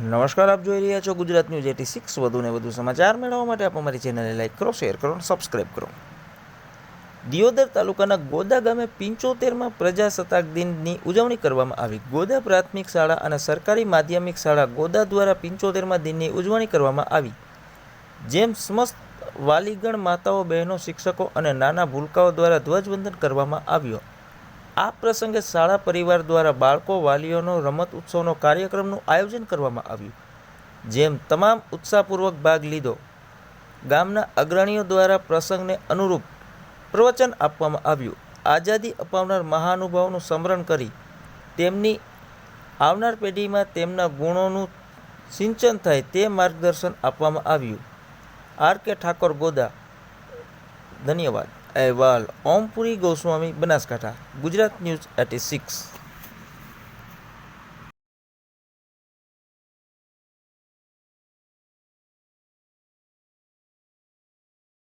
નમસ્કાર, આપ જોઈ રહ્યા છો ગુજરાત ન્યૂઝ એટી સિક્સ. વધુ ને વધુ સમાચાર મેળવવા માટે આપ અમારી ચેનલને લાઈક કરો, શેર કરો અને સબસ્ક્રાઈબ કરો. દિયોદર તાલુકાના ગોદા ગામે પિંચોતેરમાં પ્રજાસત્તાક દિનની ઉજવણી કરવામાં આવી. ગોદા પ્રાથમિક શાળા અને સરકારી માધ્યમિક શાળા ગોદા દ્વારા પિંચોતેરમાં દિનની ઉજવણી કરવામાં આવી. જેમ સમસ્ત વાલીગણ માતાઓ, બહેનો, શિક્ષકો અને નાના ભૂલકાઓ દ્વારા ધ્વજવંદન કરવામાં આવ્યો. આ પ્રસંગે શાળા પરિવાર દ્વારા બાળકો, વાલીઓનો રમત ઉત્સવનો કાર્યક્રમનું આયોજન કરવામાં આવ્યું. જેમ તમામ ઉત્સાહપૂર્વક ભાગ લીધો, ગામના અગ્રણીઓ દ્વારા પ્રસંગને અનુરૂપ પ્રવચન આપવામાં આવ્યું. આઝાદી અપાવનાર મહાનુભાવોનું સ્મરણ કરી તેમની આવનાર પેઢીમાં તેમના ગુણોનું સિંચન થાય તે માર્ગદર્શન આપવામાં આવ્યું. આર કે ઠાકોર ગોદા, ધન્યવાદ. અહેવાલ Ompuri Goswami Banaskantha Gujarat news at six.